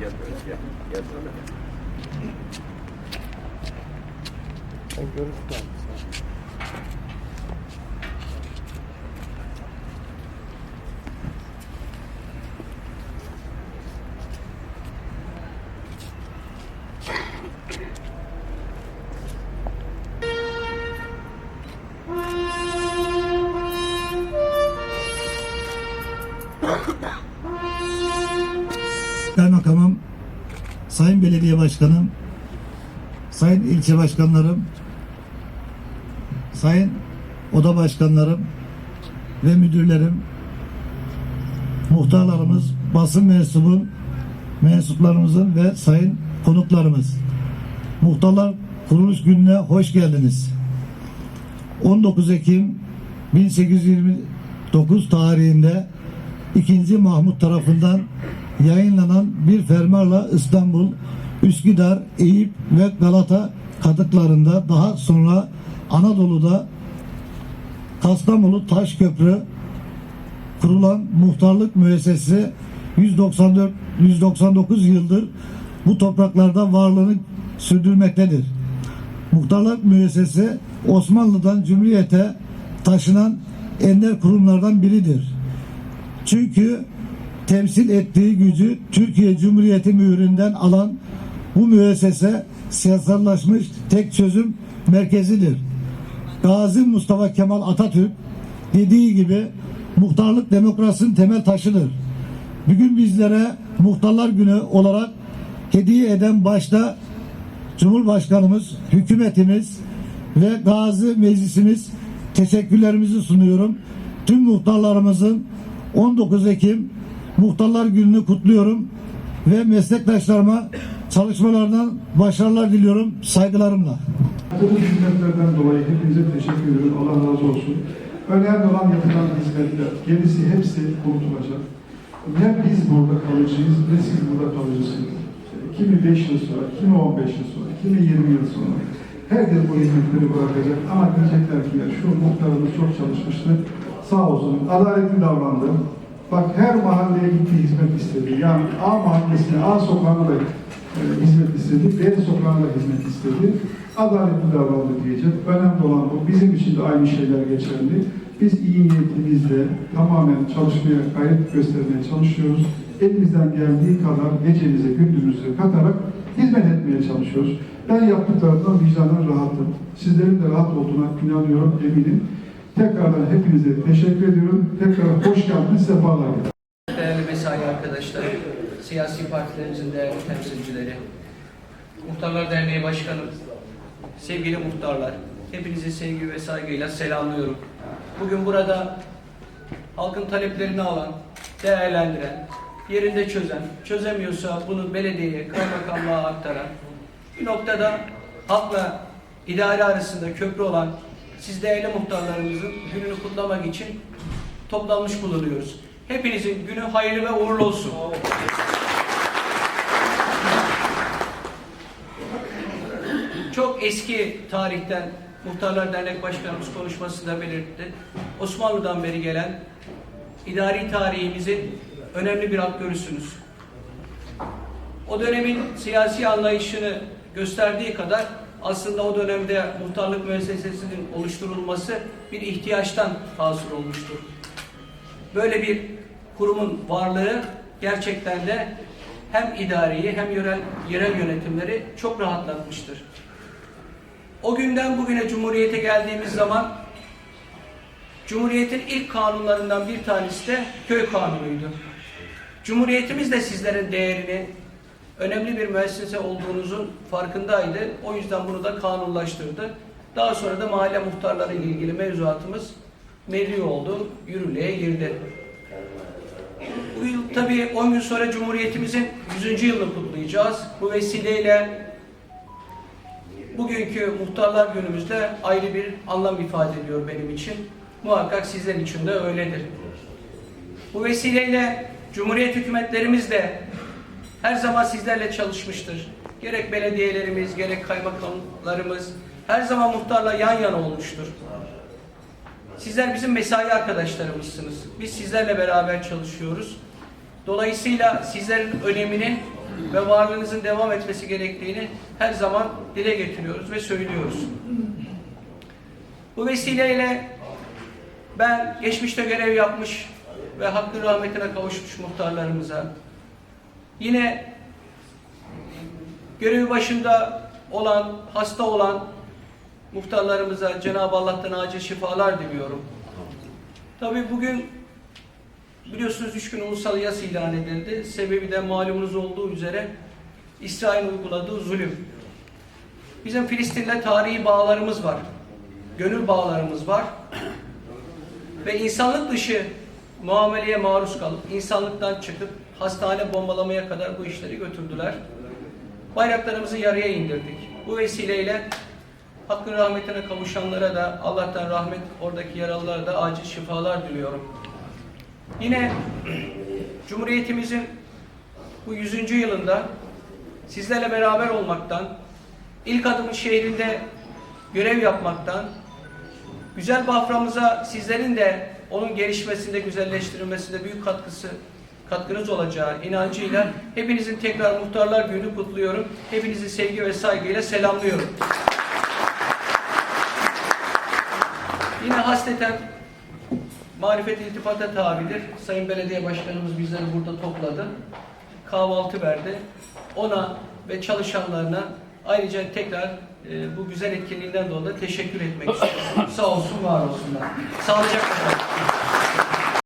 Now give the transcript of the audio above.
gel böyle gel. Gel böyle. Ben görüştüm. Kaymakamım, Sayın Belediye Başkanım, Sayın ilçe başkanlarım, Sayın oda başkanlarım ve müdürlerim, muhtarlarımız, basın mensubu, mensuplarımızın ve sayın konuklarımız. Muhtarlar Kuruluş Günü'ne hoş geldiniz. 19 Ekim 1829 tarihinde 2. Mahmut tarafından yayınlanan bir fermanla İstanbul, Üsküdar, Eyüp ve Galata kadıklarında daha sonra Anadolu'da Kastamonu Taşköprü kurulan muhtarlık müessesesi 194 199 yıldır bu topraklarda varlığını sürdürmektedir. Muhtarlık müessesesi Osmanlı'dan Cumhuriyet'e taşınan ender kurumlardan biridir. Çünkü temsil ettiği gücü Türkiye Cumhuriyeti mühründen alan bu müessese siyasallaşmış tek çözüm merkezidir. Gazi Mustafa Kemal Atatürk dediği gibi muhtarlık demokrasinin temel taşıdır. Bugün bizlere muhtarlar günü olarak hediye eden başta Cumhurbaşkanımız, hükümetimiz ve Gazi Meclisimiz teşekkürlerimizi sunuyorum. Tüm muhtarlarımızın 19 Ekim Muhtarlar Günü'nü kutluyorum ve meslektaşlarıma çalışmalarından başarılar diliyorum saygılarımla. Yaptığınız hizmetlerden dolayı hepinize teşekkür ederim. Allah razı olsun. Önemli olan yapılan hizmetler. Gerisi hepsi unutulacak. Ne biz burada kalıcıyız, ne siz burada kalıcısınız. Kimi 5 yıl sonra, kimi 15 yıl sonra, kimi 20 yıl sonra. Herkes bu hizmetleri bırakacak ama diyecekler ki ya şu muhtarımız çok çalışmıştı. Sağ olsun, adaletli davrandı. Bak her mahalleye gitti hizmet istedi. Yani A mahallesine, A sokağına da e, hizmet istedi, B sokağına da hizmet istedi. Adaletli davrandı diyecek. Önemli olan bu. Bizim için de aynı şeyler geçerli. Biz iyi niyetimizle tamamen çalışmaya gayret göstermeye çalışıyoruz. Elimizden geldiği kadar gecemize, gündüzümüze katarak hizmet etmeye çalışıyoruz. Ben yaptıklarımdan vicdanen rahatım. Sizlerin de rahat olduğuna inanıyorum, eminim. Tekrardan hepinize teşekkür ediyorum. Tekrar hoş geldiniz, sefalar getirdiniz. Değerli mesai arkadaşlarım, siyasi partilerimizin değerli temsilcileri, Muhtarlar Derneği Başkanım, sevgili muhtarlar, hepinizi sevgi ve saygıyla selamlıyorum. Bugün burada halkın taleplerini alan, değerlendiren, yerinde çözen, çözemiyorsa bunu belediyeye, kaymakamlığa aktaran, bir noktada halkla idare arasında köprü olan siz değerli muhtarlarımızın gününü kutlamak için toplanmış bulunuyoruz. Hepinizin günü hayırlı ve uğurlu olsun. Çok eski tarihten Muhtarlar Dernek Başkanımız konuşmasında belirtti. Osmanlı'dan beri gelen idari tarihimizin önemli bir aktörüsünüz. O dönemin siyasi anlayışını gösterdiği kadar aslında o dönemde muhtarlık müessesesinin oluşturulması bir ihtiyaçtan hasıl olmuştur. Böyle bir kurumun varlığı gerçekten de hem idariyi hem yerel, yerel yönetimleri çok rahatlatmıştır. O günden bugüne Cumhuriyete geldiğimiz zaman Cumhuriyet'in ilk kanunlarından bir tanesi de köy kanunuydu. Cumhuriyetimiz de sizlerin değerini, önemli bir müessese olduğunuzun farkındaydı. O yüzden bunu da kanunlaştırdı. Daha sonra da mahalle muhtarları ile ilgili mevzuatımız mecri oldu, yürürlüğe girdi. Bu yıl tabii 10 gün sonra Cumhuriyetimizin 100. yılını kutlayacağız. Bu vesileyle bugünkü muhtarlar günümüzde ayrı bir anlam ifade ediyor benim için. Muhakkak sizler için de öyledir. Bu vesileyle Cumhuriyet hükümetlerimiz de her zaman sizlerle çalışmıştır. Gerek belediyelerimiz, gerek kaymakamlarımız her zaman muhtarla yan yana olmuştur. Sizler bizim mesai arkadaşlarımızsınız. Biz sizlerle beraber çalışıyoruz. Dolayısıyla sizlerin öneminin ve varlığınızın devam etmesi gerektiğini her zaman dile getiriyoruz ve söylüyoruz. Bu vesileyle ben geçmişte görev yapmış ve hakkın rahmetine kavuşmuş muhtarlarımıza, yine görevi başında olan, hasta olan muhtarlarımıza Cenab-ı Allah'tan acil şifalar diliyorum. Tabii bugün biliyorsunuz üç gün ulusal yas ilan edildi. Sebebi de malumunuz olduğu üzere İsrail uyguladığı zulüm. Bizim Filistin'le tarihi bağlarımız var. Gönül bağlarımız var. Ve insanlık dışı muameleye maruz kalıp, insanlıktan çıkıp hastane bombalamaya kadar bu işleri götürdüler. Bayraklarımızı yarıya indirdik. Bu vesileyle hakkın rahmetine kavuşanlara da Allah'tan rahmet, oradaki yaralılara da acil şifalar diliyorum. Yine Cumhuriyetimizin bu 100. yılında sizlerle beraber olmaktan, ilk adımın şehrinde görev yapmaktan, güzel Bafra'mıza sizlerin de onun gelişmesinde, güzelleştirilmesinde büyük katkısı katkınız olacağı inancıyla hepinizin tekrar Muhtarlar Günü kutluyorum. Hepinizi sevgi ve saygıyla selamlıyorum. Yine hasleten marifet iltifata tabidir. Sayın Belediye Başkanımız bizleri burada topladı. Kahvaltı verdi. Ona ve çalışanlarına ayrıca tekrar e, bu güzel etkinliğinden dolayı teşekkür etmek istiyorum. Sağ olsun, var olsunlar. Sağlıcakla kalın.